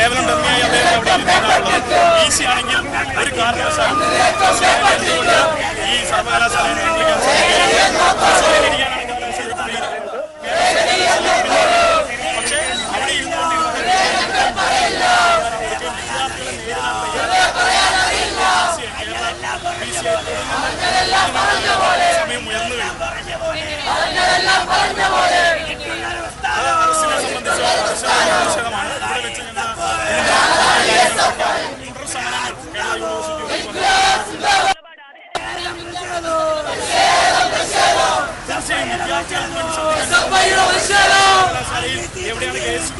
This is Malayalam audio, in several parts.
കേവലം ഡമ്മിയായി അദ്ദേഹം അവിടെ ഇരുന്നതാണുള്ളത് ഈസി ആണെങ്കിൽ ഒരു കാരണവശാലും ഈ സർവകലാശാലയെ ഇരുന്നുകൊണ്ടിരുന്നത് സമയം ഉയർന്നു കഴിഞ്ഞു സംബന്ധിച്ച് പ്രതിഷേധമാണ് ഇവിടെ വെച്ച് എവിടെയാണ് കേസ്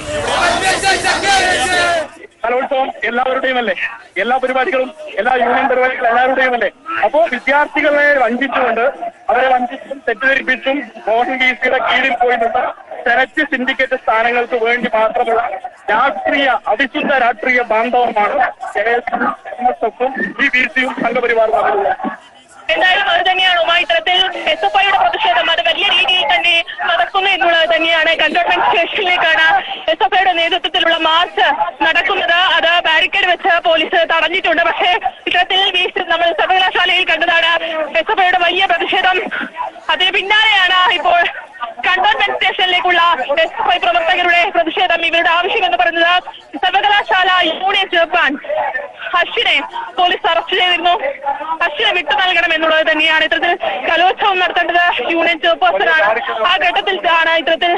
എവിടെയാണ് കലോത്സവം എല്ലാവരുടെയും അല്ലേ എല്ലാ പരിപാടികളും എല്ലാ യൂണിയൻ പരിപാടികളും എല്ലാവരുടെയും അല്ലേ അപ്പോ വിദ്യാർത്ഥികളെ വഞ്ചിച്ചുകൊണ്ട് അവരെ വഞ്ചിച്ചും തെറ്റിദ്ധരിപ്പിച്ചും മോഹൻ ബി സിയുടെ കീഴിൽ പോയി നിന്ന സെനറ്റ് സിൻഡിക്കേറ്റ് സ്ഥാനങ്ങൾക്ക് വേണ്ടി മാത്രമുള്ള രാഷ്ട്രീയ അവിശുദ്ധ രാഷ്ട്രീയ ബാന്ധവമാണ് കെ എസ് എസ് എഫും ബി ബി സിയും സംഘപരിവാറും തമ്മിലുള്ളത് എന്തായാലും അത് തന്നെയാണ്. ഉമ ഇത്തരത്തിൽ എസ് എഫ് ഐയുടെ പ്രതിഷേധം അത് വലിയ രീതിയിൽ തന്നെ നടക്കുന്നു എന്നുള്ളത് തന്നെയാണ്. കണ്ടോൺമെന്റ് സ്റ്റേഷനിലേക്കാണ് എസ് എഫ് ഐയുടെ നേതൃത്വത്തിലുള്ള മാർച്ച് നടക്കുന്നത്. അത് ബാരിക്കേഡ് വെച്ച് പോലീസ് തടഞ്ഞിട്ടുണ്ട്. പക്ഷേ ഇത്തരത്തിൽ നമ്മൾ സർവകലാശാലയിൽ കണ്ടതാണ് എസ് എഫ് ഐയുടെ വലിയ പ്രതിഷേധം. അതിന് പിന്നാലെയാണ് ഇപ്പോൾ കണ്ടോൺമെന്റ് സ്റ്റേഷനിലേക്കുള്ള എസ് എഫ് ഐ പ്രവർത്തകരുടെ പ്രതിഷേധം ഇവരുടെ ആവശ്യം എന്ന് പറയുന്നത് സർവകലാശാല യൂണിയൻ ചെയർമാൻ ഹഷിനെ പോലീസ് അറസ്റ്റ് ചെയ്തിരുന്നു. ഹഷിനെ വിട്ടു നൽകണം എന്നുള്ളത് തന്നെയാണ് ഇത്തരത്തിൽ കലോത്സവം നടത്തേണ്ടത്. യൂണിയൻ ചെയർപേഴ്സണാണ് ആ ഘട്ടത്തിൽ ആണ് ഇത്തരത്തിൽ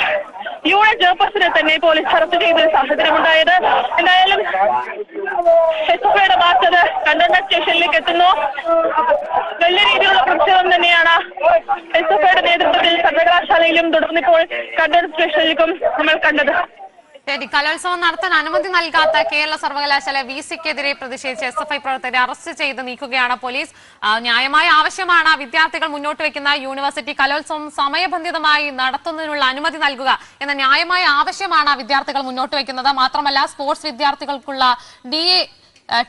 യൂണിയൻ ചെയർപേഴ്സണെ തന്നെ പോലീസ് അറസ്റ്റ് ചെയ്ത ഒരു സാഹചര്യം ഉണ്ടായത് എന്തായാലും എസ് എഫ് ഐയുടെ ഭാഗത്തത് കണ്ടോൺമെന്റ് സ്റ്റേഷനിലേക്ക് എത്തുന്നു. വലിയ രീതിയിലുള്ള പ്രതിഷേധം തന്നെയാണ് എസ് എഫ് ഐയുടെ നേതൃത്വത്തിൽ സർവകലാശാലയിലും തുടർന്നിപ്പോൾ കണ്ടോൺമെന്റ് സ്റ്റേഷനിലേക്കും നമ്മൾ കണ്ടത്. ശരി കലോത്സവം നടത്താൻ അനുമതി നൽകാത്ത കേരള സർവകലാശാല വി സിക്കെതിരെ പ്രതിഷേധിച്ച് എസ് എഫ് ഐ പ്രവർത്തകരെ അറസ്റ്റ് ചെയ്ത് നീക്കുകയാണ് പോലീസ്. ന്യായമായ ആവശ്യമാണ് വിദ്യാർത്ഥികൾ മുന്നോട്ട് വെക്കുന്ന യൂണിവേഴ്സിറ്റി കലോത്സവം സമയബന്ധിതമായി നടത്തുന്നതിനുള്ള അനുമതി നൽകുക എന്ന ന്യായമായ ആവശ്യമാണ് വിദ്യാർത്ഥികൾ മുന്നോട്ട് വെക്കുന്നത്. മാത്രമല്ല സ്പോർട്സ് വിദ്യാർത്ഥികൾക്കുള്ള ഡി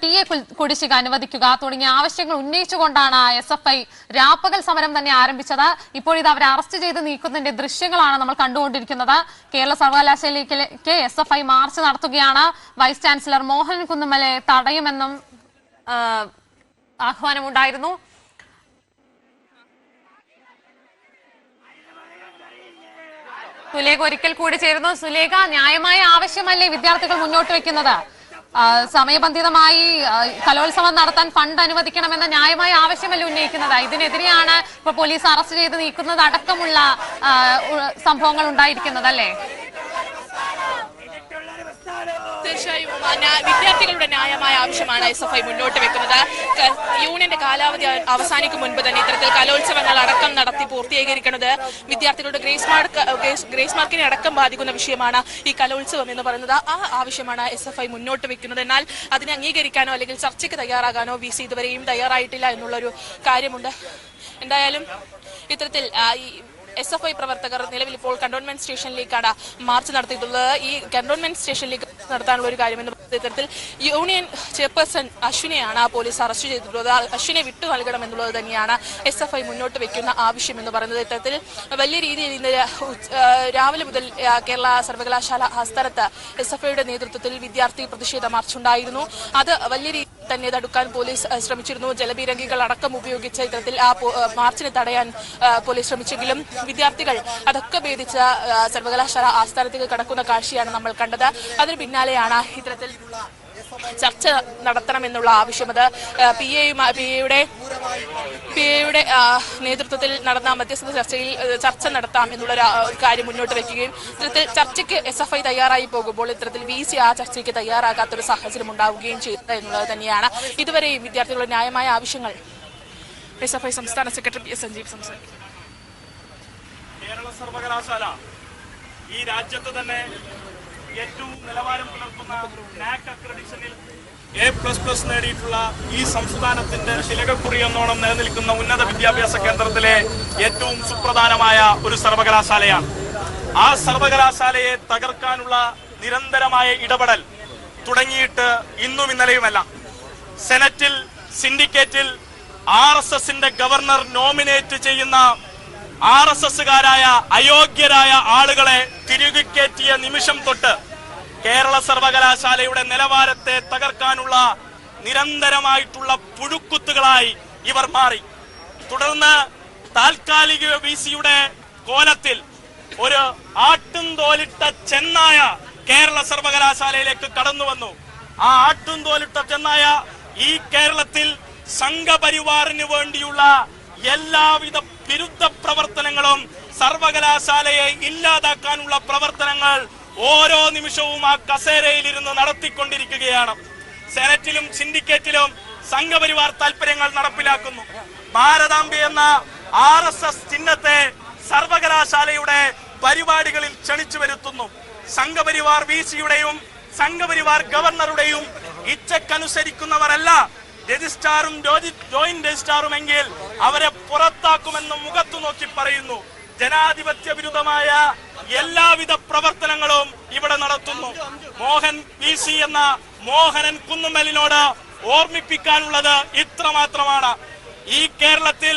ടി എ കുടിശ്ശിക അനുവദിക്കുക തുടങ്ങിയ ആവശ്യങ്ങൾ ഉന്നയിച്ചുകൊണ്ടാണ് എസ് എഫ് ഐ രാപ്പകൽ സമരം തന്നെ ആരംഭിച്ചത്. ഇപ്പോൾ ഇത് അവരെ അറസ്റ്റ് ചെയ്ത് നീക്കുന്നതിന്റെ ദൃശ്യങ്ങളാണ് നമ്മൾ കണ്ടുകൊണ്ടിരിക്കുന്നത്. കേരള സർവകലാശാലയിലേക്ക് എസ് എഫ് ഐ മാർച്ച് നടത്തുകയാണ്. വൈസ് ചാൻസലർ മോഹൻ കുന്നുമലെ തടയുമെന്നും ആഹ്വാനമുണ്ടായിരുന്നു. സുലേഖ ഒരിക്കൽ കൂടി ചേരുന്നു. സുലേഖ ന്യായമായ ആവശ്യമല്ലേ വിദ്യാർത്ഥികൾ മുന്നോട്ട് വെക്കുന്നത് സമയബന്ധിതമായി കലോത്സവം നടത്താൻ ഫണ്ട് അനുവദിക്കണമെന്ന ന്യായമായ ആവശ്യമല്ല ഉന്നയിക്കുന്നത്? ഇതിനെതിരെയാണ് ഇപ്പൊ പോലീസ് അറസ്റ്റ് ചെയ്ത് നീക്കുന്നത് അടക്കമുള്ള സംഭവങ്ങൾ ഉണ്ടായിരിക്കുന്നത് അല്ലേ തീർച്ചയായും വിദ്യാർത്ഥികളുടെ ന്യായമായ ആവശ്യമാണ് എസ് എഫ് ഐ മുന്നോട്ട് വെക്കുന്നത്. യൂണിയന്റെ കാലാവധി അവ- അവസാനിക്കും മുൻപ് തന്നെ ഇത്തരത്തിൽ കലോത്സവങ്ങൾ അടക്കം നടത്തി പൂർത്തീകരിക്കുന്നത് വിദ്യാർത്ഥികളുടെ ഗ്രേസ് മാർക്ക് ഗ്രേസ്- മാർക്കിനെ അടക്കം ബാധിക്കുന്ന വിഷയമാണ് ഈ കലോത്സവം എന്ന് പറയുന്നത്. ആ ആവശ്യമാണ് എസ് എഫ് ഐ മുന്നോട്ട് വെക്കുന്നത്. എന്നാൽ അതിനെ അംഗീകരിക്കാനോ അല്ലെങ്കിൽ ചർച്ചയ്ക്ക് തയ്യാറാകാനോ വി സി ഇതുവരെയും തയ്യാറായിട്ടില്ല എന്നുള്ളൊരു കാര്യമുണ്ട്. എന്തായാലും ഇത്തരത്തിൽ എസ് എഫ് ഐ പ്രവർത്തകർ നിലവിൽ ഇപ്പോൾ കണ്ടോൺമെന്റ് സ്റ്റേഷനിലേക്കാണ് മാർച്ച് നടത്തിയിട്ടുള്ളത്. ഈ കണ്ടോൺമെന്റ് സ്റ്റേഷനിലേക്ക് നടത്താനുള്ള ഒരു കാര്യമെന്ന് ഇത്തരത്തിൽ യൂണിയൻ ചെയർപേഴ്സൺ അശ്വിനെയാണ് പോലീസ് അറസ്റ്റ് ചെയ്തിട്ടുള്ളത്. അശ്വിനെ വിട്ടു നൽകണമെന്നുള്ളത് തന്നെയാണ് എസ് എഫ് ഐ മുന്നോട്ട് വെക്കുന്ന ആവശ്യം എന്ന് പറയുന്നത്. ഇത്തരത്തിൽ വലിയ രീതിയിൽ ഇന്ന് രാവിലെ മുതൽ കേരള സർവകലാശാല ആസ്ഥാനത്ത് എസ് എഫ് ഐയുടെ നേതൃത്വത്തിൽ വിദ്യാർത്ഥി പ്രതിഷേധ മാർച്ച് ഉണ്ടായിരുന്നു. അത് വലിയ രീതിയിൽ തന്നെ തടുക്കാൻ പോലീസ് ശ്രമിച്ചിരുന്നു. ജലപീരങ്കികൾ അടക്കം ഉപയോഗിച്ച ഇത്തരത്തിൽ ആ മാർച്ചിനെ തടയാൻ പോലീസ് ശ്രമിച്ചെങ്കിലും വിദ്യാർത്ഥികൾ അതൊക്കെ ഭേദിച്ച സർവകലാശാല ആസ്ഥാനത്തേക്ക് കടക്കുന്ന കാഴ്ചയാണ് നമ്മൾ കണ്ടത്. അതിന് പിന്നാലെയാണ് ഇത്തരത്തിൽ ചർച്ച നടത്തണമെന്നുള്ള ആവശ്യം അത് പി എയുമായി പി എയുടെ പി എയുടെ നേതൃത്വത്തിൽ നടന്ന മധ്യസ്ഥ ചർച്ചയിൽ ചർച്ച നടത്താം എന്നുള്ള ഒരു, കാര്യം മുന്നോട്ട് വയ്ക്കുകയും ഇത്തരത്തിൽ ചർച്ചയ്ക്ക് എസ് എഫ് ഐ തയ്യാറായി പോകുമ്പോൾ ഇത്തരത്തിൽ വി സി ആ ചർച്ചയ്ക്ക് തയ്യാറാകാത്തൊരു സാഹചര്യം ഉണ്ടാവുകയും ചെയ്തത് എന്നുള്ളത് തന്നെയാണ്. ഇതുവരെയും വിദ്യാർത്ഥികളുടെ ന്യായമായ ആവശ്യങ്ങൾ. എസ് എഫ് ഐ സംസ്ഥാന സെക്രട്ടറി പി എസ് സഞ്ജീവ് സംസാരിക്കും. കേരള സർവകലാശാല ഈ രാജ്യത്ത് തന്നെ ഏറ്റവും നിലവാരം പുലർത്തുന്ന നാക് അക്രഡിഷനിൽ എ പ്ലസ് പ്ലസ് നേടിയിട്ടുള്ള ഈ സംസ്ഥാനത്തിന്റെ ശിലകക്കുറി എന്നോണം നിലനിൽക്കുന്ന ഉന്നത വിദ്യാഭ്യാസ കേന്ദ്രത്തിലെ ഏറ്റവും സുപ്രധാനമായ ഒരു സർവകലാശാലയാണ്. ആ സർവകലാശാലയെ തകർക്കാനുള്ള നിരന്തരമായ ഇടപെടൽ തുടങ്ങിയിട്ട് ഇന്നും ഇന്നലെയുമല്ല. സെനറ്റിൽ സിൻഡിക്കേറ്റിൽ ആർ എസ് എസിന്റെ ഗവർണർ നോമിനേറ്റ് ചെയ്യുന്ന ആർ എസ് എസുകാരായ അയോഗ്യരായ ആളുകളെ തിരികെ കയറ്റിയ നിമിഷം തൊട്ട് കേരള സർവകലാശാലയുടെ നിലവാരത്തെ തകർക്കാനുള്ള നിരന്തരമായിട്ടുള്ള പുഴുക്കുത്തുകളായി ഇവർ മാറി. തുടർന്ന് താൽക്കാലിക വി സിയുടെ കോലത്തിൽ ഒരു ആട്ടും തോലിട്ട ചെന്നായ കേരള സർവകലാശാലയിലേക്ക് കടന്നു വന്നു ആ ആട്ടും തോലിട്ട ചെന്നായ ഈ കേരളത്തിൽ സംഘപരിവാറിന് വേണ്ടിയുള്ള എല്ലാവിധ വിരുദ്ധ പ്രവർത്തനങ്ങളും സർവകലാശാലയെ ഇല്ലാതാക്കാനുള്ള പ്രവർത്തനങ്ങൾ ഓരോ നിമിഷവും ആ കസേരയിൽ ഇരുന്ന് നടത്തിക്കൊണ്ടിരിക്കുകയാണ്. സെനറ്റിലും സിൻഡിക്കേറ്റിലും സംഘപരിവാർ താല്പര്യങ്ങൾ നടപ്പിലാക്കുന്നു. ഭാരതാംബി എന്ന ആർ എസ് എസ് ചിഹ്നത്തെ സർവകലാശാലയുടെ പരിപാടികളിൽ ക്ഷണിച്ചു വരുത്തുന്നു. സംഘപരിവാർ വി സിയുടെയും സംഘപരിവാർ ഗവർണറുടെയും ഇച്ഛക്കനുസരിക്കുന്നവരല്ല രജിസ്ട്രാറും ജോയിന്റ് രജിസ്ട്രാറും എങ്കിൽ അവരെ പുറത്താക്കുമെന്ന് മുഖത്തു നോക്കി പറയുന്നു. ജനാധിപത്യ വിരുദ്ധമായ എല്ലാവിധ പ്രവർത്തനങ്ങളും ഇവിടെ നടത്തുന്നു. മോഹൻ പി സി എന്ന മോഹനൻ കുന്നുമലിനോട് ഓർമ്മിപ്പിക്കാനുള്ളത് ഇത്ര മാത്രമാണ് ഈ കേരളത്തിൽ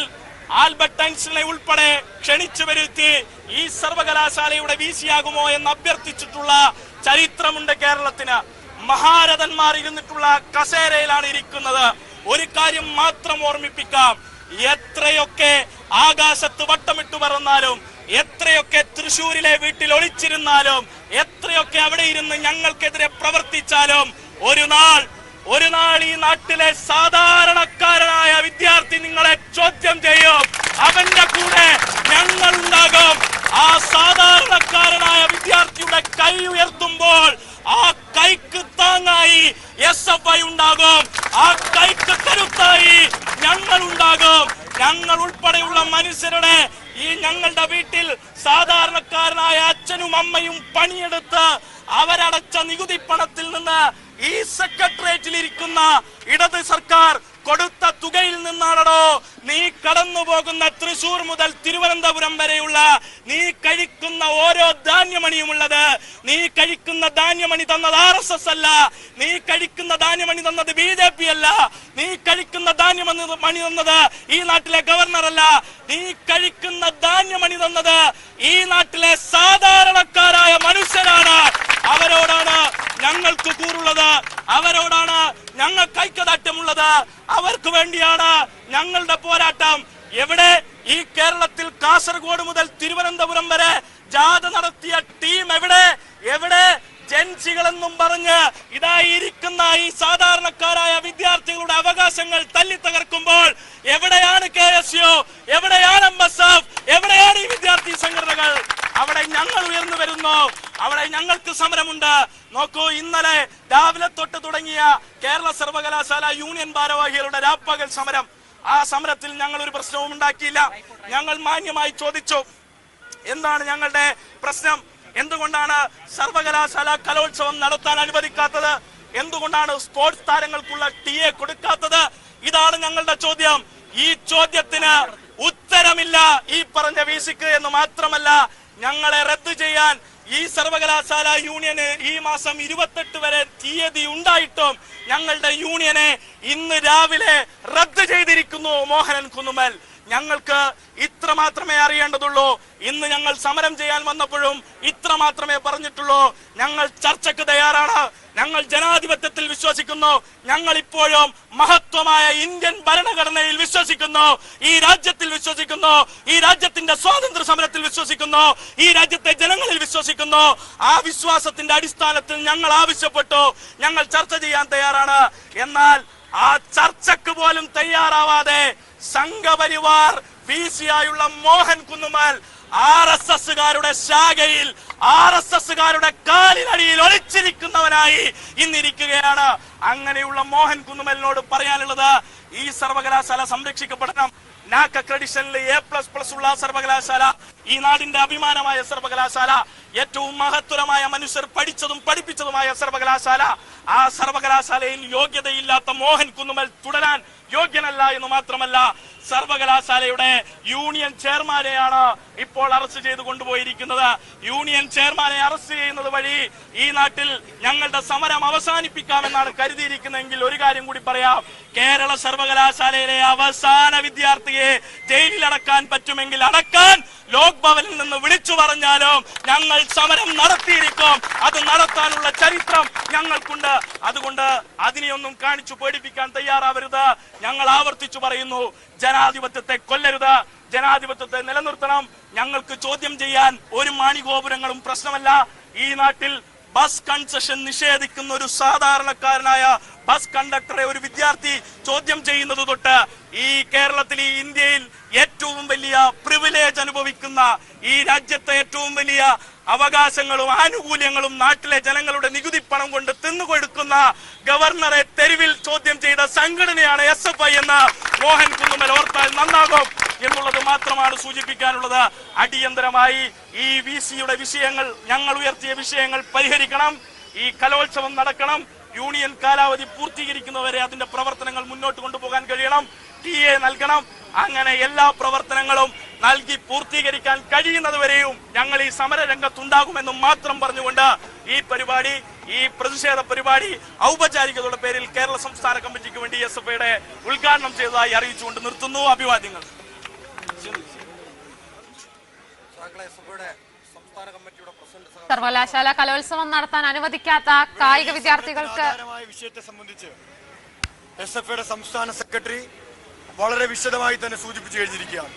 ആൽബർട്ട് ഐൻസ്റ്റീനെ ഉൾപ്പെടെ ക്ഷണിച്ചു വരുത്തി ഈ സർവകലാശാലയുടെ വി ആകുമോ എന്ന് അഭ്യർത്ഥിച്ചിട്ടുള്ള ചരിത്രമുണ്ട് കേരളത്തിന്. മഹാരഥന്മാർ ഇരുന്നിട്ടുള്ള കസേരയിലാണ് ഇരിക്കുന്നത്. ഒരു കാര്യം മാത്രം ഓർമ്മിപ്പിക്കാം. എത്രയൊക്കെ ആകാശത്ത് വട്ടമിട്ട് പറന്നാലും എത്രയൊക്കെ തൃശൂരിലെ വീട്ടിൽ ഒളിച്ചിരുന്നാലും എത്രയൊക്കെ അവിടെ ഇരുന്ന് ഞങ്ങൾക്കെതിരെ പ്രവർത്തിച്ചാലും ഒരു നാൾ ഒരു നാൾ ഈ നാട്ടിലെ സാധാരണക്കാരനായ വിദ്യാർത്ഥി നിങ്ങളെ ചോദ്യം ചെയ്യും. അവന്റെ കൂടെ ഞങ്ങൾ ഉണ്ടാകും ആ സാധാരണക്കാരനായ വിദ്യാർത്ഥിയുടെ കൈ ഉയർത്തുമ്പോൾ ആ കൈക്ക് താങ്ങായി എസ് എഫ് ഐ ഉണ്ടാകും. ആ കൈക്ക് കരുത്തായി ഞങ്ങൾ ഉണ്ടാകും. ഞങ്ങൾ ഉൾപ്പെടെയുള്ള മനുഷ്യരുടെ ഈ ഞങ്ങളുടെ വീട്ടിൽ സാധാരണക്കാരനായ അച്ഛനും അമ്മയും പണിയെടുത്ത് അവരടച്ച നികുതി പണത്തിൽ നിന്ന് ഈ സെക്രട്ടേറിയറ്റിൽ ഇരിക്കുന്ന ഇടത് സർക്കാർ കൊടുത്ത തുകയിൽ നിന്നാണോ നീ കടന്നു പോകുന്ന തൃശൂർ മുതൽ തിരുവനന്തപുരം വരെയുള്ള നീ കഴിക്കുന്ന ഓരോ ധാന്യമണിയുമുള്ളത്. നീ കഴിക്കുന്ന ധാന്യമണി തന്നത് ആർ എസ് എസ് അല്ല. നീ കഴിക്കുന്ന ധാന്യമണി തന്നത് ബി ജെ പി അല്ല. നീ കഴിക്കുന്ന ധാന്യമണി മണി തന്നത് ഈ നാട്ടിലെ ഗവർണർ അല്ല നീ കഴിക്കുന്ന ധാന്യമണി തന്നത് ഈ നാട്ടിലെ സാധാരണക്കാരായ മനുഷ്യരാണ് അവരോടാണ് ഞങ്ങൾക്ക് കൂറുള്ളത് അവരോടാണ് ഞങ്ങൾക്ക് ഐക്യദാർഢ്യമുള്ളത് അവർക്ക് വേണ്ടിയാണ് ഞങ്ങളുടെ പോരാട്ടം എവിടെ ഈ കേരളത്തിൽ കാസർഗോഡ് മുതൽ തിരുവനന്തപുരം വരെ ജാഥ നടത്തിയ ടീം എവിടെ എവിടെ ജൻസികളെന്നും പറഞ്ഞ് ഇതാ ഇരിക്കുന്ന ഈ സാധാരണക്കാരായ വിദ്യാർത്ഥികളുടെ അവകാശങ്ങൾ തല്ലി തകർക്കുമ്പോൾ എവിടെയാണ് കെ എസ് യു എവിടെയാണ് എം എസ് എഫ് എവിടെയാണ് ഈ വിദ്യാർത്ഥി സംഘടനകൾ അവിടെ ഞങ്ങൾ ഉയർന്നു വരുന്നു അവിടെ ഞങ്ങൾക്ക് സമരമുണ്ട് നോക്കൂ ഇന്നലെ രാവിലെ തൊട്ട് തുടങ്ങിയ കേരള സർവകലാശാല യൂണിയൻ ഭാരവാഹികളുടെ രാപ്പകൽ സമരം. ആ സമരത്തിൽ ഞങ്ങൾ ഒരു പ്രശ്നവും ഉണ്ടാക്കിയില്ല. ഞങ്ങൾ മാന്യമായി ചോദിച്ചു. എന്താണ് ഞങ്ങളുടെ പ്രശ്നം? എന്തുകൊണ്ടാണ് സർവകലാശാല കലോത്സവം നടത്താൻ അനുവദിക്കാത്തത്? എന്തുകൊണ്ടാണ് സ്പോർട്സ് താരങ്ങൾക്കുള്ള ടി എ കൊടുക്കാത്തത്? ഇതാണ് ഞങ്ങളുടെ ചോദ്യം. ഈ ചോദ്യത്തിന് ഉത്തരമില്ല ഈ പറഞ്ഞ വി സിക്ക് എന്ന് മാത്രമല്ല ഞങ്ങളെ റദ്ദു ചെയ്യാൻ ഈ സർവകലാശാല യൂണിയന് ഈ മാസം ഇരുപത്തെട്ട് വരെ തീയതി ഉണ്ടായിട്ടും ഞങ്ങളുടെ യൂണിയനെ ഇന്ന് രാവിലെ റദ്ദ് ചെയ്തിരിക്കുന്നു മോഹനൻ കുന്നുമൽ ഞങ്ങൾക്ക് ഇത്ര മാത്രമേ അറിയേണ്ടതുള്ളൂ. ഇന്ന് ഞങ്ങൾ സമരം ചെയ്യാൻ വന്നപ്പോഴും ഇത്ര മാത്രമേ പറഞ്ഞിട്ടുള്ളൂ. ഞങ്ങൾ ചർച്ചയ്ക്ക് തയ്യാറാണ്. ഞങ്ങൾ ജനാധിപത്യത്തിൽ വിശ്വസിക്കുന്നു. ഞങ്ങൾ ഇപ്പോഴും മഹത്വമായ ഇന്ത്യൻ ഭരണഘടനയിൽ വിശ്വസിക്കുന്നു. ഈ രാജ്യത്തിൽ വിശ്വസിക്കുന്നു. ഈ രാജ്യത്തിന്റെ സ്വാതന്ത്ര്യ സമരത്തിൽ വിശ്വസിക്കുന്നു. ഈ രാജ്യത്തെ ജനങ്ങളിൽ വിശ്വസിക്കുന്നു. ആ വിശ്വാസത്തിന്റെ അടിസ്ഥാനത്തിൽ ഞങ്ങൾ ആവശ്യപ്പെട്ടു. ഞങ്ങൾ ചർച്ച ചെയ്യാൻ തയ്യാറാണ്. എന്നാൽ ആ ചർച്ചക്ക് പോലും തയ്യാറാവാതെ സംഘപരിവാർ പി സി ആയുള്ള മോഹൻ കുന്നുമാൽ ആർ എസ് എസുകാരുടെ ശാഖയിൽ ആർ എസ് എസുകാരുടെ കാലിനടിയിൽ ഒളിച്ചിരിക്കുന്നവനായി ഇന്നിരിക്കുകയാണ്. അങ്ങനെയുള്ള മോഹൻ കുന്നുമലിനോട് പറയാനുള്ളത് ഈ സർവകലാശാല സംരക്ഷിക്കപ്പെടണം. നാക് അക്രഡിഷനിൽ എ പ്ലസ് പ്ലസ് ഉള്ള സർവകലാശാല ഈ നാടിന്റെ അഭിമാനമായ സർവകലാശാല ഏറ്റവും മഹത്വരമായ മനുഷ്യർ പഠിച്ചതും പഠിപ്പിച്ചതുമായ സർവകലാശാല ആ സർവകലാശാലയിൽ യോഗ്യതയില്ലാത്ത മോഹൻ കുന്നുമൽ തുടരാൻ യോഗ്യനല്ല എന്ന് മാത്രമല്ല സർവകലാശാലയുടെ യൂണിയൻ ചെയർമാനെയാണ് ഇപ്പോൾ അറസ്റ്റ് ചെയ്തു കൊണ്ടുപോയിരിക്കുന്നത്. യൂണിയൻ ചെയർമാനെ അറസ്റ്റ് ചെയ്യുന്നത് വഴി ഈ നാട്ടിൽ ഞങ്ങളുടെ സമരം അവസാനിപ്പിക്കാമെന്നാണ് കരുതിയിരിക്കുന്നതെങ്കിൽ ഒരു കാര്യം കൂടി പറയാം. കേരള സർവകലാശാലയിലെ അവസാന വിദ്യാർത്ഥിയെ ജയിലിൽ അടക്കാൻ പറ്റുമെങ്കിൽ അടക്കാൻ ലോക്ഭവനിൽ നിന്ന് വിളിച്ചു പറഞ്ഞാലും ഞങ്ങൾ സമരം നടത്തിയിരിക്കും. അത് നടത്താനുള്ള ചരിത്രം ഞങ്ങൾക്കുണ്ട്. അതുകൊണ്ട് അതിനെയൊന്നും കാണിച്ചു പേടിപ്പിക്കാൻ തയ്യാറാവരുത്. ഞങ്ങൾ ആവർത്തിച്ചു പറയുന്നു ജനാധിപത്യത്തെ കൊല്ലരുത്. ജനാധിപത്യത്തെ നിലനിർത്തണം. ഞങ്ങൾക്ക് ചോദ്യം ചെയ്യാൻ ഒരു മാണിഗോപുരങ്ങളും പ്രശ്നമല്ല. ഈ നാട്ടിൽ ബസ് കൺസെഷൻ നിഷേധിക്കുന്ന ഒരു സാധാരണക്കാരനായ ബസ് കണ്ടക്ടറെ ഒരു വിദ്യാർത്ഥി ചോദ്യം ചെയ്യുന്നത് തൊട്ട് ഈ കേരളത്തിൽ ഈ ഇന്ത്യയിൽ ഏറ്റവും വലിയ പ്രിവിലേജ് അനുഭവിക്കുന്ന ഈ രാജ്യത്തെ ഏറ്റവും വലിയ അവകാശങ്ങളും ആനുകൂല്യങ്ങളും നാട്ടിലെ ജനങ്ങളുടെ നികുതി പണം കൊണ്ട് തിന്നുകൊടുക്കുന്ന ഗവർണറെ തെരുവിൽ ചോദ്യം ചെയ്ത സംഘടനയാണ് എസ് എഫ് ഐ എന്ന് മോഹൻ കുന്നുമൽ ഓർത്താൽ നന്നാകും എന്നുള്ളത് മാത്രമാണ് സൂചിപ്പിക്കാനുള്ളത്. അടിയന്തരമായി ഈ വി സിയുടെ വിഷയങ്ങൾ ഞങ്ങൾ ഉയർത്തിയ വിഷയങ്ങൾ പരിഹരിക്കണം. ഈ കലോത്സവം നടക്കണം. യൂണിയൻ കാലാവധി പൂർത്തീകരിക്കുന്നവരെ അതിന്റെ പ്രവർത്തനങ്ങൾ മുന്നോട്ട് കൊണ്ടുപോകാൻ കഴിയണം. ടി എ നൽകണം. അങ്ങനെ എല്ലാ പ്രവർത്തനങ്ങളും നൽകി പൂർത്തീകരിക്കാൻ കഴിയുന്നതുവരെയും ഞങ്ങൾ ഈ സമര രംഗത്തുണ്ടാകുമെന്ന് മാത്രം പറഞ്ഞുകൊണ്ട് ഈ പരിപാടി ഈ പ്രതിഷേധ പരിപാടി ഔപചാരികതയുടെ പേരിൽ കേരള സംസ്ഥാന കമ്മിറ്റിക്ക് വേണ്ടി എസ് എഫ് ഐയുടെ ഉദ്ഘാടനം ചെയ്തതായി അറിയിച്ചുകൊണ്ട് നിർത്തുന്നു അഭിവാദ്യങ്ങൾ. സർവകലാശാല കലോത്സവം നടത്താൻ അനുവദിക്കാത്ത കായിക വിദ്യാർത്ഥികൾക്ക് വിഷയത്തെ സംബന്ധിച്ച് എസ് എഫ് ഐയുടെ സംസ്ഥാന സെക്രട്ടറി വളരെ വിശദമായി തന്നെ സൂചിപ്പിച്ചു കഴിഞ്ഞിരിക്കുകയാണ്.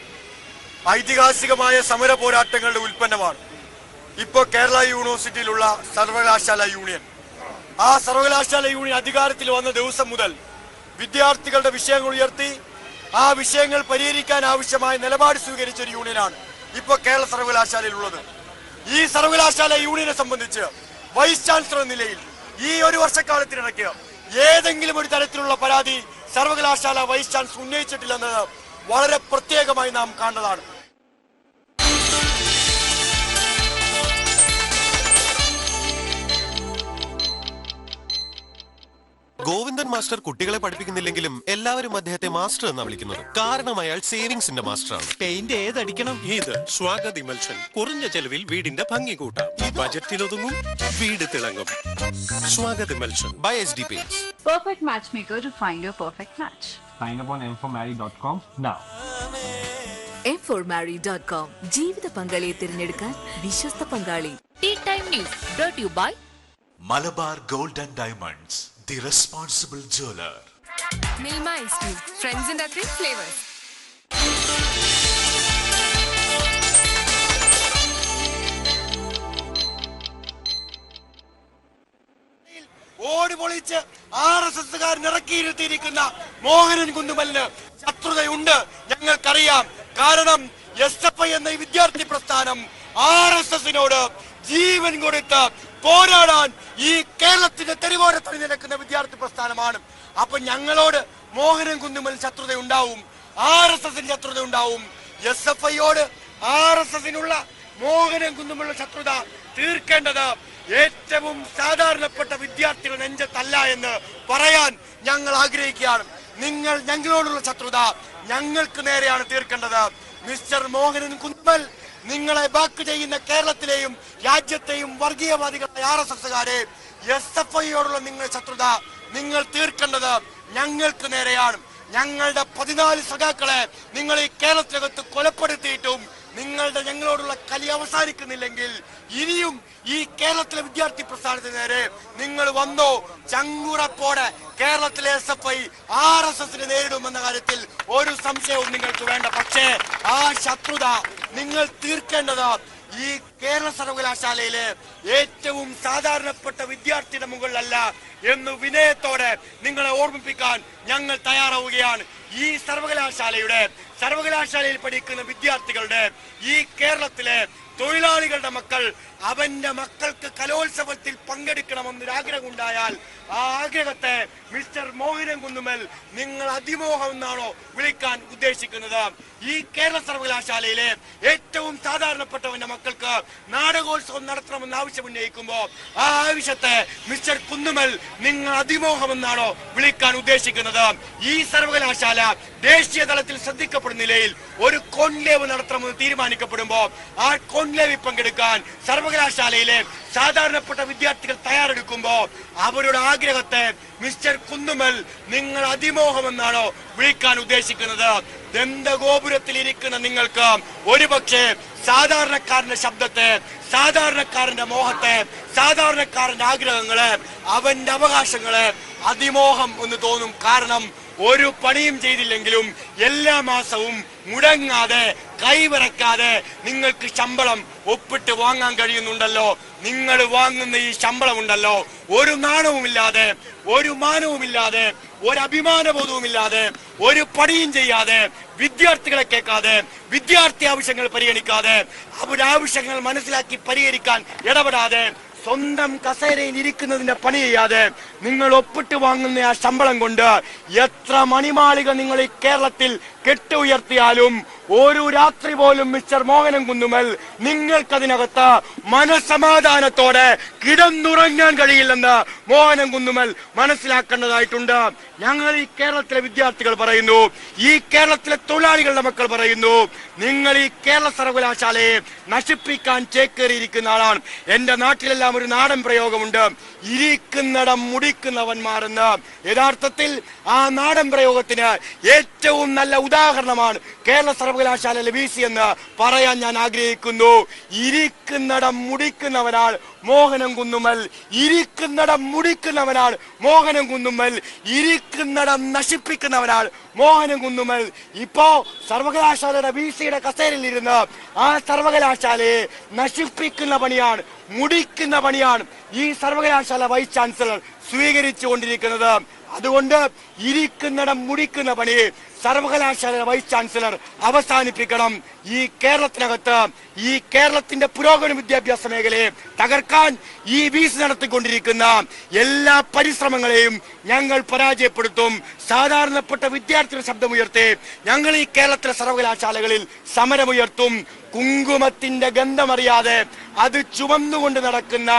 ഐതിഹാസികമായ സമര പോരാട്ടങ്ങളുടെ ഉൽപ്പന്നമാണ് ഇപ്പോൾ കേരള യൂണിവേഴ്സിറ്റിയിലുള്ള സർവകലാശാല യൂണിയൻ. ആ സർവകലാശാല യൂണിയൻ അധികാരത്തിൽ വന്ന ദിവസം മുതൽ വിദ്യാർത്ഥികളുടെ വിഷയങ്ങൾ ഉയർത്തി ആ വിഷയങ്ങൾ പരിഹരിക്കാൻ ആവശ്യമായ നിലപാട് സ്വീകരിച്ച ഒരു യൂണിയനാണ് ഇപ്പോൾ കേരള സർവകലാശാലയിലുള്ളത്. ഈ സർവകലാശാല യൂണിയനെ സംബന്ധിച്ച് വൈസ് ചാൻസലർ നിലയിൽ ഈ ഒരു വർഷക്കാലത്തിനിടയ്ക്ക് ഏതെങ്കിലും ഒരു തരത്തിലുള്ള പരാതി സർവകലാശാല വൈസ് ചാൻസ് ഉന്നയിച്ചിട്ടില്ലെന്നത് വളരെ പ്രത്യേകമായി നാം കാണുന്നതാണ്. ഗോവിന്ദൻ മാസ്റ്റർ കുട്ടികളെ പഠിപ്പിക്കുന്നില്ലെങ്കിലും എല്ലാവരും അദ്ദേഹത്തെ മാസ്റ്റർ എന്നാ വിളിക്കുന്നത്. കാരണം അയാൾ സേവിങ്സിന്റെ മാസ്റ്ററാണ്. പെയിന്റ് ഏതടിക്കണം? ഇത് സ്വാഗതി ഇമൽഷൻ കുറഞ്ഞ ചെലവിൽ വീടിന്റെ ഭംഗി കൂട്ടാം. ബജറ്റിൽ ഒതുങ്ങും വീട് തിളങ്ങും. Swagathi emulsion by S D paints Perfect matchmaker to find your perfect match. Sign up on m4marry.com now. m4marry.com ജീവിത പങ്കാളിയെ തിരഞ്ഞെടുക്കാൻ വിശ്വസ്ത പങ്കാളി. Tea time news brought you by Malabar gold and diamonds. The responsible jeweller Milma ഫ്രണ്ട്സിന്റെ ഫ്ലേവേഴ്സ് ഓടി പൊളിച്ച് ആർ എസ് എസ്സുകാരൻ ഇറക്കിയിരുത്തിയിരിക്കുന്ന മോഹനൻ കുന്നുമലിന് ശത്രുതയുണ്ട്. ഞങ്ങൾക്കറിയാം. കാരണം എസ് എഫ് ഐ എന്ന വിദ്യാർത്ഥി പ്രസ്ഥാനം ആർ എസ് എസിനോട് ജീവൻ കൊടുത്ത് പോരാടാൻ ഈ കേരളത്തിന്റെ തെരുവോരത്തിൽ നിൽക്കുന്ന വിദ്യാർത്ഥി പ്രസ്ഥാനമാണ്. അപ്പൊ ഞങ്ങളോട് മോഹനൻ കുന്നുമൽ ശത്രുത ഉണ്ടാവും ആർ എസ് എസിന് ശത്രുത ഉണ്ടാവും എസ് എഫ് ഐയോട് ആർ എസ് എസിനുള്ള മോഹനൻ കുന്നുമുള്ള ശത്രുത തീർക്കേണ്ടത് ഏറ്റവും സാധാരണപ്പെട്ട വിദ്യാർത്ഥികൾ നെഞ്ചത്തല്ല എന്ന് പറയാൻ ഞങ്ങൾ ആഗ്രഹിക്കുകയാണ്. നിങ്ങൾ ഞങ്ങളോടുള്ള ശത്രുത ഞങ്ങൾക്ക് നേരെയാണ് തീർക്കേണ്ടത്. മിസ്റ്റർ മോഹനൻ കുന്നൽ നിങ്ങളെ ബാക്ക് ചെയ്യുന്ന കേരളത്തിലെയും രാജ്യത്തെയും വർഗീയവാദികളായ ആർ എസ് എസുകാരെ എസ് എഫ് ഐയോടുള്ള നിങ്ങളുടെ ശത്രുത നിങ്ങൾ തീർക്കേണ്ടത് ഞങ്ങൾക്ക് നേരെയാണ്. ഞങ്ങളുടെ പതിനാല് സഖാക്കളെ നിങ്ങൾ ഈ കേരളത്തിനകത്ത് കൊലപ്പെടുത്തിയിട്ടും അവസാനിക്കുന്നില്ലെങ്കിൽ ഇനിയും ഈ കേരളത്തിലെ വിദ്യാർത്ഥി പ്രസ്ഥാനത്തിന് നേരെ നിങ്ങൾ വന്നോ? ചങ്കുറപ്പോടെ കേരളത്തിലെ S F I R S എസിനെ നേരിടുമെന്ന കാര്യത്തിൽ ഒരു സംശയവും നിങ്ങൾക്ക് വേണ്ട. പക്ഷേ ആ ശത്രുത നിങ്ങൾ തീർക്കേണ്ടത് ഈ കേരള സർവകലാശാലയിലെ ഏറ്റവും സാധാരണപ്പെട്ട വിദ്യാർത്ഥിയുടെ മുകളിലല്ല എന്ന് വിനയത്തോടെ നിങ്ങളെ ഓർമ്മിപ്പിക്കാൻ ഞങ്ങൾ തയ്യാറാവുകയാണ്. ഈ സർവകലാശാലയുടെ സർവകലാശാലയിൽ പഠിക്കുന്ന വിദ്യാർത്ഥികളുടെ ഈ കേരളത്തിലെ തൊഴിലാളികളുടെ മക്കൾ അവന്റെ മക്കൾക്ക് കലോത്സവത്തിൽ പങ്കെടുക്കണമെന്നൊരാഗ്രഹം ഉണ്ടായാൽ ആ ആഗ്രഹത്തെ മിസ്റ്റർ മോഹനൻ കുന്നുമൽ നിങ്ങൾ അതിമോഹം എന്നാണോ വിളിക്കാൻ ഉദ്ദേശിക്കുന്നത്? ഈ കേരള സർവകലാശാലയിലെ ഏറ്റവും സാധാരണപ്പെട്ടവന്റെ മക്കൾക്ക് നാടകോത്സവം നടത്തണമെന്ന് ആവശ്യം ഉന്നയിക്കുമ്പോൾ ആ ആവശ്യത്തെ മിസ്റ്റർ കുന്നുമൽ നിങ്ങൾ അതിമോഹം എന്നാണോ വിളിക്കാൻ ഉദ്ദേശിക്കുന്നത്? ഈ സർവകലാശാല ദേശീയ തലത്തിൽ ശ്രദ്ധിക്കപ്പെടുന്ന നിലയിൽ ഒരു കോൺക്ലേവ് നടത്തണമെന്ന് തീരുമാനിക്കപ്പെടുമ്പോൾ ആ കോൺക്ലേവിൽ പങ്കെടുക്കാൻ സർവകലാശാലയിലെ സാധാരണപ്പെട്ട വിദ്യാർത്ഥികൾ തയ്യാറെടുക്കുമ്പോൾ അവരുടെ ആഗ്രഹത്തെ മിസ്റ്റർ കുന്നുമൽ നിങ്ങൾ അതിമോഹമെന്നാണോ വിളിക്കാൻ ഉദ്ദേശിക്കുന്നത്. ദന്തഗോപുരത്തിൽ ഇരിക്കുന്ന നിങ്ങൾക്ക് ഒരുപക്ഷെ സാധാരണക്കാരന്റെ ശബ്ദത്തെ സാധാരണക്കാരന്റെ മോഹത്തെ സാധാരണക്കാരന്റെ ആഗ്രഹങ്ങളെ അവന്റെ അവകാശങ്ങളെ അതിമോഹം എന്ന് തോന്നും കാരണം ഒരു പണിയും ചെയ്തില്ലെങ്കിലും എല്ലാ മാസവും മുടങ്ങാതെ കൈവിറക്കാതെ നിങ്ങൾക്ക് ശമ്പളം ഒപ്പിട്ട് വാങ്ങാൻ കഴിയുന്നുണ്ടല്ലോ. നിങ്ങൾ വാങ്ങുന്ന ഈ ശമ്പളം ഉണ്ടല്ലോ ഒരു നാണവുമില്ലാതെ ഒരു മാനവുമില്ലാതെ ഒരു അഭിമാനബോധവുമില്ലാതെ ഒരു പണിയും ചെയ്യാതെ വിദ്യാർത്ഥികളെ കേൾക്കാതെ വിദ്യാർത്ഥി ആവശ്യങ്ങൾ പരിഗണിക്കാതെ അവരുടെ ആവശ്യങ്ങൾ മനസ്സിലാക്കി പരിഹരിക്കാൻ ഇടപെടാതെ സ്വന്തം കസേരയിൽ ഇരിക്കുന്നതിന്റെ പണി ചെയ്യാതെ നിങ്ങൾ ഒപ്പിട്ട് വാങ്ങുന്ന ആ ശമ്പളം കൊണ്ട് എത്ര മണിമാളിക നിങ്ങൾ ഈ കേരളത്തിൽ കെട്ടുയർത്തിയാലും ഒരു രാത്രി പോലും മിസ്റ്റർ മോഹനൻ കുന്നുമൽ നിങ്ങൾക്കതിനകത്ത് മനസമാധാനത്തോടെ കിടന്നുറങ്ങാൻ കഴിയില്ലെന്ന് മോഹനൻ കുന്നുമൽ മനസ്സിലാക്കേണ്ടതായിട്ടുണ്ട്. ഞങ്ങൾ ഈ കേരളത്തിലെ വിദ്യാർത്ഥികൾ പറയുന്നു ഈ കേരളത്തിലെ തൊഴിലാളികളുടെ മക്കൾ പറയുന്നു നിങ്ങൾ ഈ കേരള സർവകലാശാലയെ നശിപ്പിക്കാൻ ചേക്കേറിയിരിക്കുന്ന ആളാണ്. എന്റെ നാട്ടിലെല്ലാം ഒരു നാടൻ പ്രയോഗമുണ്ട്. ഇരിക്കുന്നിടം മുടിക്കുന്നവന്മാരെന്ന്. യഥാർത്ഥത്തിൽ ആ നാടൻ പ്രയോഗത്തിന് ഏറ്റവും നല്ല ഉദാഹരണമാണ് കേരള സർവകലാശാലയിലെ വി സി എന്ന് പറയാൻ ഞാൻ ആഗ്രഹിക്കുന്നു. ഇരിക്കുന്നിടം മുടിക്കുന്നവനാൾ മോഹനം കുന്നുമൽ. ഇരിക്കുന്നിടം മുടിക്കുന്നവനാൾ മോഹനം കുന്നുമൽ. ഇരിക്കുന്നിടം നശിപ്പിക്കുന്നവനാൾ മോഹനം കുന്നുമൽ. ഇപ്പോ സർവകലാശാലയുടെ വി സിയുടെ കസേരയിൽ ഇരുന്ന് ആ സർവകലാശാലയെ നശിപ്പിക്കുന്ന പണിയാണ് മുടിക്കുന്ന പണിയാണ് ഈ സർവകലാശാല വൈസ് ചാൻസലർ സ്വീകരിച്ചു കൊണ്ടിരിക്കുന്നത് അതുകൊണ്ട് ഇരിക്കുന്നിടം മുടിക്കുന്ന പണി സർവകലാശാല വൈസ് ചാൻസലർ അവസാനിപ്പിക്കണം. ഈ കേരളത്തിനകത്ത് ഈ കേരളത്തിന്റെ പുരോഗമന വിദ്യാഭ്യാസ മേഖലയെ തകർക്കാൻ ഈ വീസ് നടത്തിക്കൊണ്ടിരിക്കുന്ന എല്ലാ പരിശ്രമങ്ങളെയും ഞങ്ങൾ പരാജയപ്പെടുത്തും. സാധാരണപ്പെട്ട വിദ്യാർത്ഥിയുടെ ശബ്ദമുയർത്തി ഞങ്ങൾ ഈ കേരളത്തിലെ സർവകലാശാലകളിൽ സമരമുയർത്തും. കുങ്കുമത്തിന്റെ ഗന്ധമറിയാതെ അത് ചുമന്നുകൊണ്ട് നടക്കുന്ന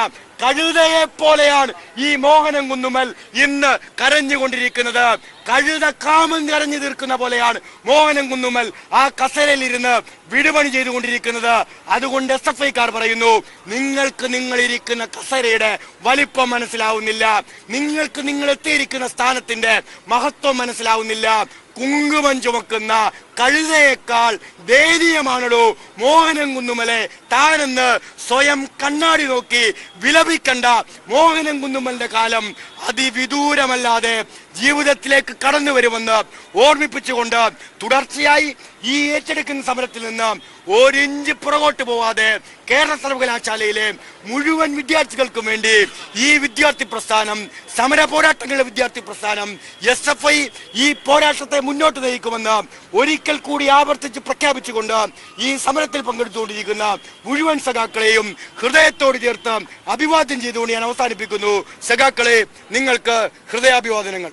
കഴുതയെ പോലെയാണ് ഈ മോഹനം കുന്നുമൽ ഇന്ന് കരഞ്ഞുകൊണ്ടിരിക്കുന്നത്. കഴുത കാമം കരഞ്ഞു തീർക്കുന്ന പോലെയാണ് മോഹനം കുന്നുമൽ ആ കസരയിൽ ഇരുന്ന് വിടുപണി ചെയ്തുകൊണ്ടിരിക്കുന്നത്. അതുകൊണ്ട് എസ് എഫ് ഐക്കാർ പറയുന്നു നിങ്ങൾക്ക് നിങ്ങൾ ഇരിക്കുന്ന കസരയുടെ വലിപ്പം മനസ്സിലാവുന്നില്ല. നിങ്ങൾക്ക് നിങ്ങൾ എത്തിയിരിക്കുന്ന സ്ഥാനത്തിന്റെ മഹത്വം മനസ്സിലാവുന്നില്ല. കുങ്കുമം ചുമക്കുന്ന കഴുതയേക്കാൾ ദയനീയമാണല്ലോ മോഹനം കുന്നുമലെ താനെന്ന് സ്വയം കണ്ണാടി നോക്കി വിലപിക്കണ്ട മോഹനം കുന്നുമലിന്റെ കാലം അതിവിദൂരമല്ലാതെ ജീവിതത്തിലേക്ക് കടന്നു വരുമെന്ന് ഓർമ്മിപ്പിച്ചുകൊണ്ട് തുടർച്ചയായി ഈ ഏറ്റെടുക്കുന്ന സമരത്തിൽ നിന്ന് ഒരിഞ്ച് പുറകോട്ട് പോവാതെ കേരള സർവകലാശാലയിലെ മുഴുവൻ വിദ്യാർത്ഥികൾക്കും വേണ്ടി ഈ വിദ്യാർത്ഥി പ്രസ്ഥാനം സമര പോരാട്ടങ്ങളുടെ വിദ്യാർത്ഥി പ്രസ്ഥാനം എസ് എഫ് ഐ ഈ പോരാട്ടത്തെ മുന്നോട്ട് നയിക്കുമെന്ന് ഒരിക്കൽ കൂടി ആവർത്തിച്ച് പ്രഖ്യാപിച്ചുകൊണ്ട് ഈ സമരത്തിൽ പങ്കെടുത്തുകൊണ്ടിരിക്കുന്ന മുഴുവൻ സഖാക്കളെയും ഹൃദയത്തോട് ചേർത്ത് അഭിവാദ്യം ചെയ്തുകൊണ്ട് ഞാൻ അവസാനിപ്പിക്കുന്നു. സഖാക്കളെ നിങ്ങൾക്ക് ഹൃദയാഭിവാദനങ്ങൾ.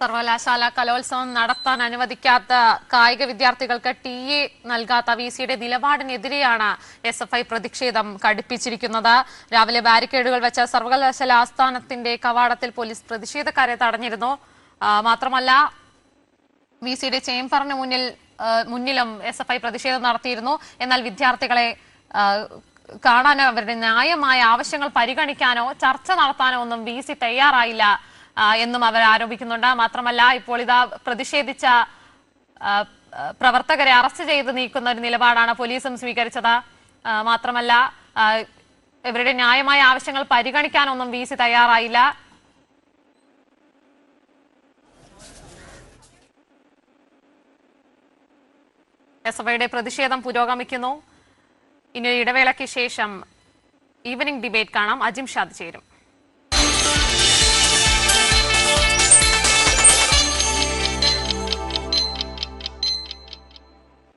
സർവകലാശാല കലോത്സവം നടത്താൻ അനുവദിക്കാത്ത കായിക വിദ്യാർത്ഥികൾക്ക് ടി എ നൽകാത്ത വി സിയുടെ നിലപാടിനെതിരെയാണ് എസ് എഫ് ഐ പ്രതിഷേധം കടുപ്പിച്ചിരിക്കുന്നത്. രാവിലെ ബാരിക്കേഡുകൾ വെച്ച സർവകലാശാല ആസ്ഥാനത്തിന്റെ കവാടത്തിൽ പോലീസ് പ്രതിഷേധക്കാരെ തടഞ്ഞിരുന്നു. മാത്രമല്ല വി സിയുടെ ചേംബറിന് മുന്നിൽ മുന്നിലും എസ് എഫ് ഐ പ്രതിഷേധം നടത്തിയിരുന്നു. എന്നാൽ വിദ്യാർത്ഥികളെ കാണാനോ അവരുടെ ന്യായമായ ആവശ്യങ്ങൾ പരിഗണിക്കാനോ ചർച്ച നടത്താനോ ഒന്നും വി സി തയ്യാറായില്ല. എന്നും അവർ ആരോപിക്കുന്നുണ്ട്. മാത്രമല്ല ഇപ്പോൾ ഇതാ പ്രതിഷേധിച്ച പ്രവർത്തകരെ അറസ്റ്റ് ചെയ്ത് നീക്കുന്ന ഒരു നിലപാടാണ് പോലീസും സ്വീകരിച്ചത്. മാത്രമല്ല ഇവരുടെ ന്യായമായ ആവശ്യങ്ങൾ പരിഗണിക്കാനൊന്നും വി സി തയ്യാറായില്ല. ഐയുടെ പ്രതിഷേധം പുരോഗമിക്കുന്നു. ഇനി ഇടവേളയ്ക്ക് ശേഷം ഈവനിംഗ് ഡിബേറ്റ് കാണാം. അജിം ഷാദ് ചേരും.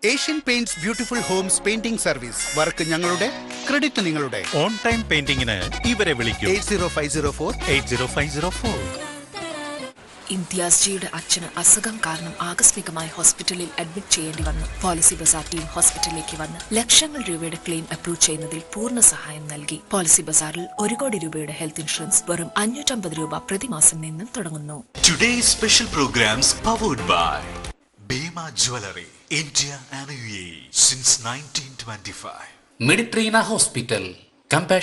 Asian paints beautiful homes painting service work ഞങ്ങളുടെ ക്രെഡിറ്റ് നിങ്ങളുടെ. ഓൺ ടൈം പെയിന്റിംഗിന് ഇവരെ വിളിക്കും. Eight zero five zero four. Eight zero five zero four. Imtiaz അച്ഛന് അസുഖം കാരണം ആകസ്മികമായി ഹോസ്പിറ്റലിൽ അഡ്മിറ്റ് ചെയ്യേണ്ടി വന്നു. പോളിസി ബസാർ ടീം ഹോസ്പിറ്റലിലേക്ക് വന്ന് ലക്ഷങ്ങൾ രൂപയുടെ ക്ലെയിം അപ്രൂവ് ചെയ്യുന്നതിൽ പൂർണ സഹായം നൽകി. പോളിസി ബസാറിൽ ഒരു കോടി രൂപയുടെ ഹെൽത്ത് ഇൻഷുറൻസ് വെറും അഞ്ഞൂറ്റമ്പത് രൂപ പ്രതിമാസം നിന്നും തുടങ്ങുന്നു. Today special programs powered by Bema Jewelry, India and UAE since 1925. Mediterranean Hospital, Compassion.